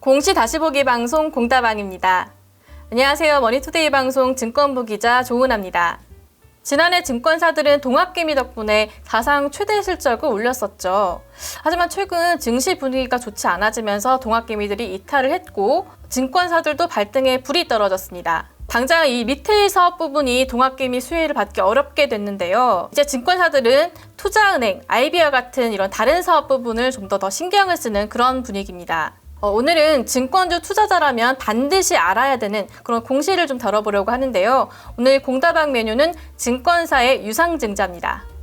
공시 다시 보기 방송 공다방입니다. 안녕하세요. 머니투데이 방송 증권부 기자 조은아입니다. 지난해 증권사들은 동학개미 덕분에 사상 최대 실적을 올렸었죠. 하지만 최근 증시 분위기가 좋지 않아지면서 동학개미들이 이탈을 했고 증권사들도 발등에 불이 떨어졌습니다. 당장 이 리테일 사업 부분이 동학개미 수혜를 받기 어렵게 됐는데요. 이제 증권사들은 투자은행, IB와 같은 이런 다른 사업 부분을 좀 더 더 신경을 쓰는 그런 분위기입니다. 어, 오늘은 증권주 투자자라면 반드시 알아야 되는 그런 공시를 좀 다뤄보려고 하는데요. 오늘 공다방 메뉴는 증권사의 유상증자입니다.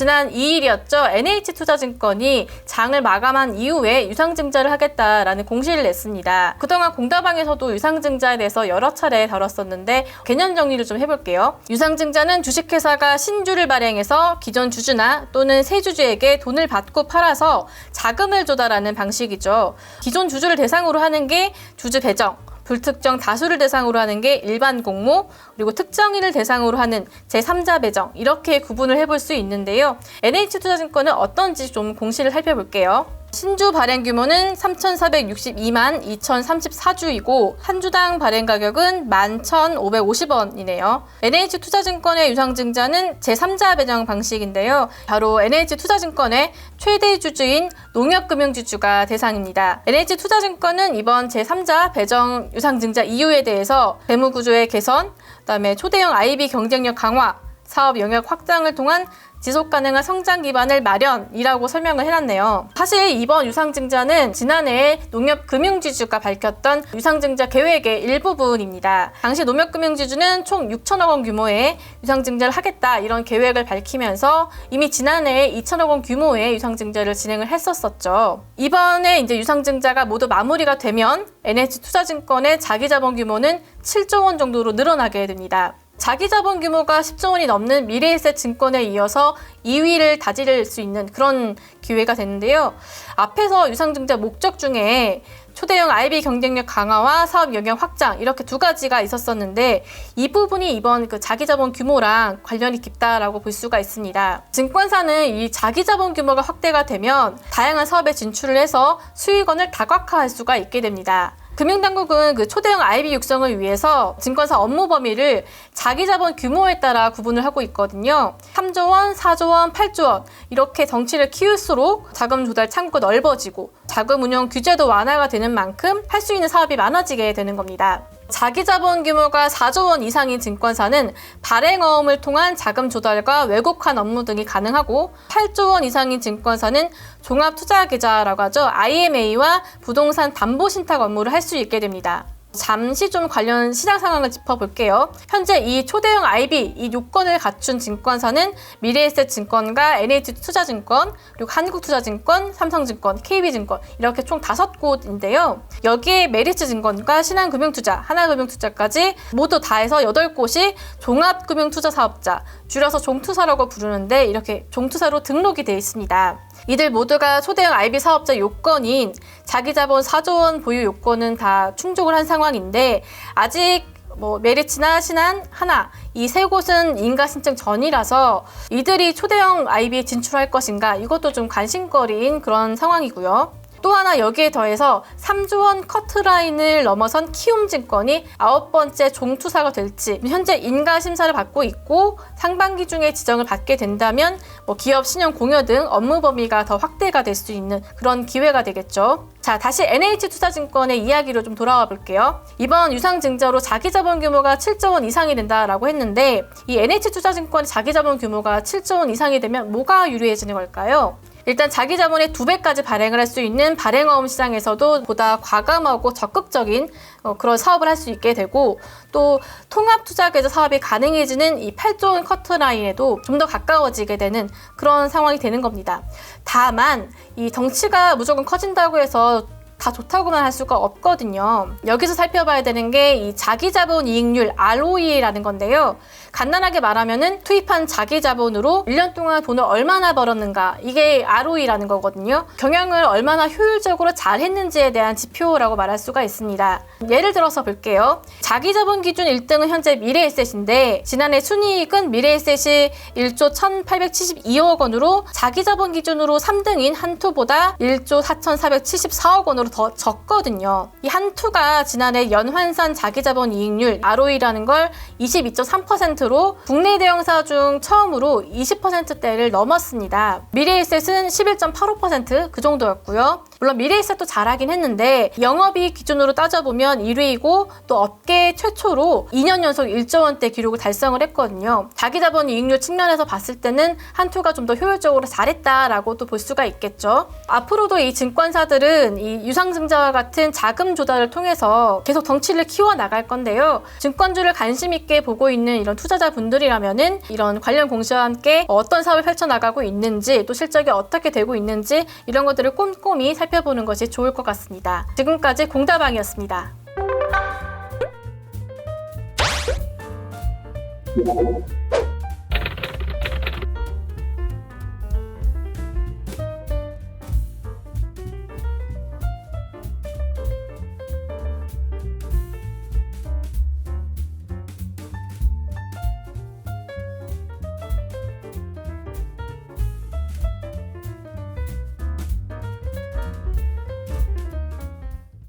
지난 2일이었죠. NH투자증권이 장을 마감한 이후에 유상증자를 하겠다라는 공시를 냈습니다. 그동안 공다방에서도 유상증자에 대해서 여러 차례 다뤘었는데 개념 정리를 좀 해볼게요. 유상증자는 주식회사가 신주를 발행해서 기존 주주나 또는 새 주주에게 돈을 받고 팔아서 자금을 조달하는 방식이죠. 기존 주주를 대상으로 하는 게 주주 배정, 불특정 다수를 대상으로 하는 게 일반 공모, 그리고 특정인을 대상으로 하는 제3자 배정 이렇게 구분을 해볼 수 있는데요. NH투자증권은 어떤지 좀 공시를 살펴볼게요. 신주 발행 규모는 3,462만 2,034주이고 한 주당 발행 가격은 11,550원이네요. NH투자증권의 유상증자는 제3자 배정 방식인데요. 바로 NH투자증권의 최대 주주인 농협금융주주가 대상입니다. NH투자증권은 이번 제3자 배정 유상증자 이유에 대해서 재무구조의 개선, 그다음에 초대형 IB 경쟁력 강화, 사업 영역 확장을 통한 지속 가능한 성장 기반을 마련이라고 설명을 해놨네요. 사실 이번 유상증자는 지난해 농협금융지주가 밝혔던 유상증자 계획의 일부분입니다. 당시 농협금융지주는 총 6천억 원 규모의 유상증자를 하겠다 이런 계획을 밝히면서 이미 지난해 2천억 원 규모의 유상증자를 진행을 했었었죠. 이번에 이제 유상증자가 모두 마무리가 되면 NH투자증권의 자기자본 규모는 7조 원 정도로 늘어나게 됩니다. 자기 자본 규모가 10조 원이 넘는 미래에셋 증권에 이어서 2위를 다질 수 있는 그런 기회가 되는데요. 앞에서 유상증자 목적 중에 초대형 IB 경쟁력 강화와 사업 영역 확장 이렇게 두 가지가 있었었는데 이 부분이 이번 그 자기 자본 규모랑 관련이 깊다라고 볼 수가 있습니다. 증권사는 이 자기 자본 규모가 확대가 되면 다양한 사업에 진출을 해서 수익원을 다각화할 수가 있게 됩니다. 금융당국은 그 초대형 IB 육성을 위해서 증권사 업무 범위를 자기 자본 규모에 따라 구분을 하고 있거든요. 3조 원, 4조 원, 8조 원 이렇게 덩치를 키울수록 자금 조달 창구가 넓어지고 자금 운용 규제도 완화가 되는 만큼 할 수 있는 사업이 많아지게 되는 겁니다. 자기 자본 규모가 4조 원 이상인 증권사는 발행어음을 통한 자금 조달과 왜곡한 업무 등이 가능하고 8조 원 이상인 증권사는 종합 투자 계좌라고 하죠. IMA와 부동산 담보 신탁 업무를 할 수 있게 됩니다. 잠시 좀 관련 시장 상황을 짚어볼게요. 현재 이 초대형 IB 이 요건을 갖춘 증권사는 미래에셋 증권과 NH투자증권, 그리고 한국투자증권, 삼성증권, KB증권 이렇게 총 다섯 곳인데요. 여기에 메리츠증권과 신한금융투자, 하나금융투자까지 모두 다 해서 여덟 곳이 종합금융투자 사업자, 줄여서 종투사라고 부르는데 이렇게 종투사로 등록이 되어 있습니다. 이들 모두가 초대형 IB 사업자 요건인 자기자본 4조 원 보유 요건은 다 충족을 한 상황인데 아직 뭐 메리츠나 신한, 하나 이 세 곳은 인가 신청 전이라서 이들이 초대형 IB에 진출할 것인가 이것도 좀 관심거리인 그런 상황이고요. 또 하나 여기에 더해서 3조 원 커트라인을 넘어선 키움증권이 아홉 번째 종투사가 될지 현재 인가 심사를 받고 있고 상반기 중에 지정을 받게 된다면 뭐 기업 신용 공여 등 업무 범위가 더 확대가 될 수 있는 그런 기회가 되겠죠. 자, 다시 NH투자증권의 이야기로 좀 돌아와 볼게요. 이번 유상증자로 자기자본 규모가 7조 원 이상이 된다라고 했는데 이 NH투자증권의 자기자본 규모가 7조 원 이상이 되면 뭐가 유리해지는 걸까요? 일단 자기 자본의 두 배까지 발행을 할 수 있는 발행어음 시장에서도 보다 과감하고 적극적인 어, 그런 사업을 할 수 있게 되고 또 통합 투자 계좌 사업이 가능해지는 이 8조 원 커트라인에도 좀 더 가까워지게 되는 그런 상황이 되는 겁니다. 다만 이 덩치가 무조건 커진다고 해서 다 좋다고만 할 수가 없거든요. 여기서 살펴봐야 되는 게 이 자기 자본 이익률 ROE라는 건데요. 간단하게 말하면은 투입한 자기 자본으로 1년 동안 돈을 얼마나 벌었는가 이게 ROE라는 거거든요. 경영을 얼마나 효율적으로 잘 했는지에 대한 지표라고 말할 수가 있습니다. 예를 들어서 볼게요. 자기 자본 기준 1등은 현재 미래에셋인데 지난해 순이익은 미래에셋이 1조 1,872억 원으로 자기 자본 기준으로 3등인 한투보다 1조 4,474억 원으로 더 적거든요. 이 한투가 지난해 연환산 자기 자본 이익률 ROE라는 걸 22.3%로 국내 대형사 중 처음으로 20%대를 넘었습니다. 미래에셋은 11.85%그 정도였고요. 물론 미래에셋 도 잘하긴 했는데 영업이익 기준으로 따져보면 1위이고 또 업계 최초로 2년 연속 1조 원대 기록을 달성을 했거든요. 자기 자본 이익률 측면에서 봤을 때는 한투가 좀 더 효율적으로 잘했다라고 또 볼 수가 있겠죠. 앞으로도 이 증권사들은 이 유상증자와 같은 자금 조달을 통해서 계속 덩치를 키워 나갈 건데요. 증권주를 관심 있게 보고 있는 이런 투자자분들이라면은 이런 관련 공시와 함께 어떤 사업을 펼쳐 나가고 있는지 또 실적이 어떻게 되고 있는지 이런 것들을 꼼꼼히 살펴보는 것이 좋을 것 같습니다. 지금까지 공다방이었습니다.